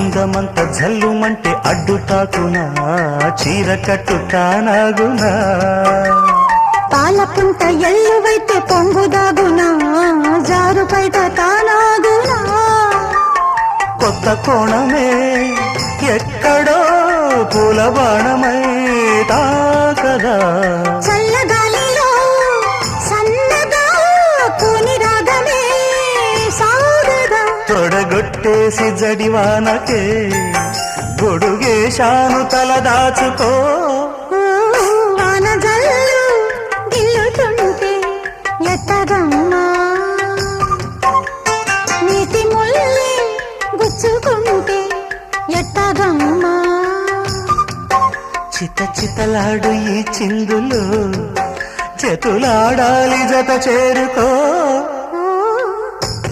అందమంత జల్లుమంటే అడ్డు తాకునా చీర కట్టు తానాగునా పాలపుంట ఎల్లువైతే పొంగుదాగునా జారు బయట తానాగునా? కొత్త కోణమే ఎక్కడో పూల బాణమై తాకదా? తొడగొట్టేసి జడివానకే గొడుగేశాను తల దాచుకో. చిత చితలాడు ఈ చిందులు చేతులాడాలి జత చేరుకో.